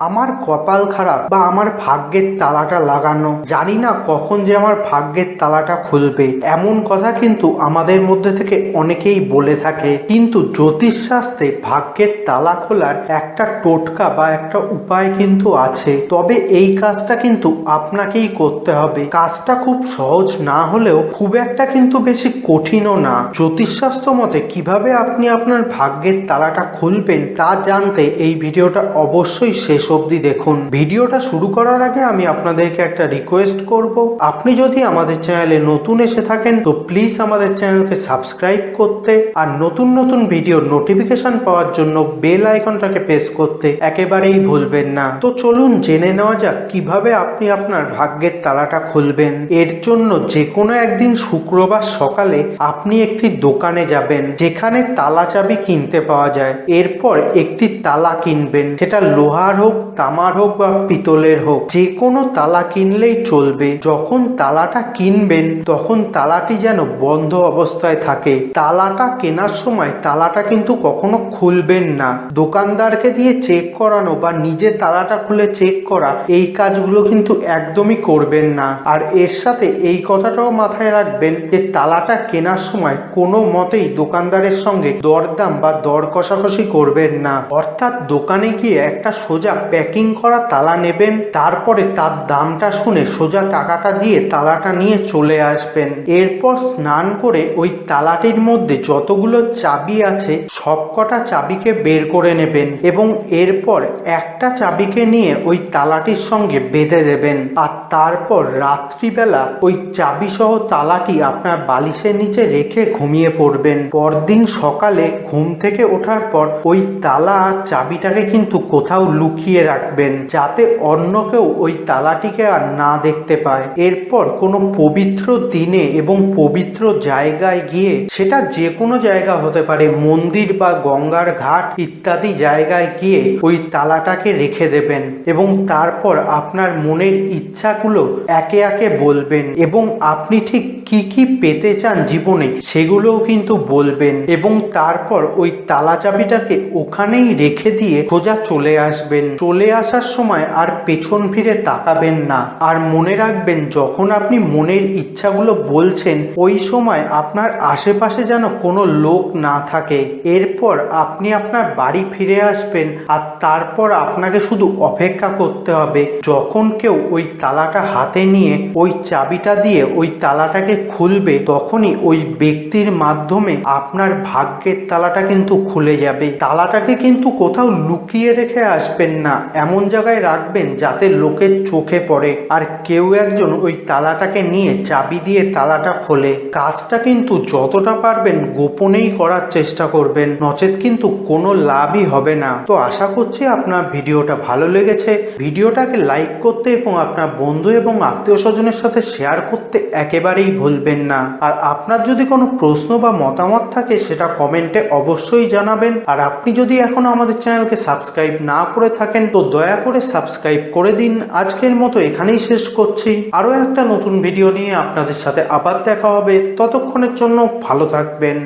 আমার কপাল খারাপ বা আমার ভাগ্যের তালাটা লাগানো, জানি না কখন যে আমার ভাগ্যের তালাটা খুলবে। এমন কথা কিন্তু আমাদের মধ্যে থেকে অনেকেই বলে থাকে। কিন্তু জ্যোতিষশাস্ত্রে ভাগ্যের তালা খোলার একটা টোটকা বা একটা উপায় কিন্তু আছে। তবে এই কাজটা কিন্তু আপনাকেই করতে হবে। কাজটা খুব সহজ না হলেও খুব একটা কিন্তু বেশি কঠিনও না। জ্যোতিষশাস্ত্র মতে কীভাবে আপনি আপনার ভাগ্যের তালাটা খুলবেন তা জানতে এই ভিডিওটা অবশ্যই শেষ অবধি দেখুন। ভিডিওটা শুরু করার আগে আমি আপনাদেরকে একটা রিকোয়েস্ট করব। আপনি যদি আমাদের চ্যানেলে নতুন এসে থাকেন, তো প্লিজ আমাদের চ্যানেলকে সাবস্ক্রাইব করতে আর নতুন নতুন ভিডিওর নোটিফিকেশন পাওয়ার জন্য বেল আইকনটাকে প্রেস করতে একেবারেই ভুলবেন না। তো চলুন জেনে নেওয়া যাক কীভাবে আপনি আপনার ভাগ্যের তালাটা খুলবেন। এর জন্য যে কোনো একদিন শুক্রবার সকালে আপনি একটি দোকানে যাবেন, যেখানে তালা চাবি কিনতে পাওয়া যায়। এরপর একটি তালা কিনবেন, সেটা লোহার হোক তামার হোক বা পিতলের হোক যে কোনো তালা কিনলেই চলবে। যখন তালাটা কিনবেন, তখন তালাটি যেন বন্ধ অবস্থায় থাকে। তালাটা কেনার সময় তালাটা কিন্তু কখনো খুলবেন না। দোকানদারকে দিয়ে চেক করানো বা নিজে তালাটা খুলে চেক করা, এই কাজগুলো কিন্তু একদমই করবেন না। আর এর সাথে এই কথাটাও মাথায় রাখবেন যে, তালাটা কেনার সময় কোনো মতেই দোকানদারের সঙ্গে দরদাম বা দর কষাকষি করবেন না। অর্থাৎ দোকানে গিয়ে একটা সোজা প্যাকিং করা তালা নেবেন, তারপরে তার দামটা শুনে সোজা টাকাটা দিয়ে তালাটা নিয়ে চলে আসবেন। এরপর স্নান করে ওই তালাটির মধ্যে যতগুলো চাবি আছে, সবকটা চাবিকে বের করে নেবেন এবং এরপর একটা চাবিকে নিয়ে ওই তালাটির সঙ্গে বেঁধে দেবেন। আর তারপর রাত্রিবেলা ওই চাবি সহ তালাটি আপনার বালিশের নিচে রেখে ঘুমিয়ে পড়বেন। পরদিন সকালে ঘুম থেকে ওঠার পর ওই তালা চাবিটাকে কিন্তু কোথাও লুকিয়ে রাখবেন যাতে অন্য কেউ ওই তালাটিকে আর না দেখতে পায়। এরপর কোনো পবিত্র দিনে এবং পবিত্র জায়গায় গিয়ে সেটা যে কোনো জায়গা হতে পারে, মন্দির বা গঙ্গার ঘাট ইত্যাদি জায়গায় গিয়ে ওই তালাটাকে রেখে দেবেন এবং তারপর আপনার মনের ইচ্ছাগুলো একে একে বলবেন এবং আপনি ঠিক কি কি পেতে চান জীবনে সেগুলোও কিন্তু বলবেন এবং তারপর ওই তালা চাবিটাকে ওখানেই রেখে দিয়ে সোজা চলে আসবেন। চলে আসার সময় আর পেছন ফিরে তাকাবেন না। আর মনে রাখবেন, যখন আপনি মনের ইচ্ছাগুলো বলছেন, ওই সময় আপনার আশেপাশে যেন কোনো লোক না থাকে। এরপর আপনি আপনার বাড়ি ফিরে আসবেন আর তারপর আপনাকে শুধু অপেক্ষা করতে হবে। যখন কেউ ওই তালাটা হাতে নিয়ে ওই চাবিটা দিয়ে ওই তালাটাকে খুলবে, তখনই ওই ব্যক্তির মাধ্যমে আপনার ভাগ্যের তালাটা কিন্তু খুলে যাবে। তালাটাকে কিন্তু কোথাও লুকিয়ে রেখে আসবেন না। এমন জায়গায় রাখবেন যাতে লোকের চোখে পড়ে। আর কেউ একজন ওই তালাটাকে নিয়ে চাবি দিয়ে তালাটা খোলে। কাজটা কিন্তু যতটা পারবেন গোপনেই করার চেষ্টা করবেন। নচেত কিন্তু কোনো লাভই হবে না। তো আশা করছি আপনার ভিডিওটা ভালো লেগেছে। ভিডিওটাকে লাইক করতে এবং আপনার বন্ধু এবং আত্মীয় স্বজনের সাথে শেয়ার করতে একেবারেই ভুলবেন না। আর আপনার যদি কোনো প্রশ্ন বা মতামত থাকে, সেটা কমেন্টে অবশ্যই জানাবেন। আর আপনি যদি এখনও আমাদের চ্যানেলকে সাবস্ক্রাইব না করে থাকেন তো দয়া করে সাবস্ক্রাইব করে দিন। আজকের মতো এখানেই শেষ করছি। আরও একটা নতুন ভিডিও নিয়ে আপনাদের সাথে আবার দেখা হবে। ততক্ষণের জন্য ভালো থাকবেন।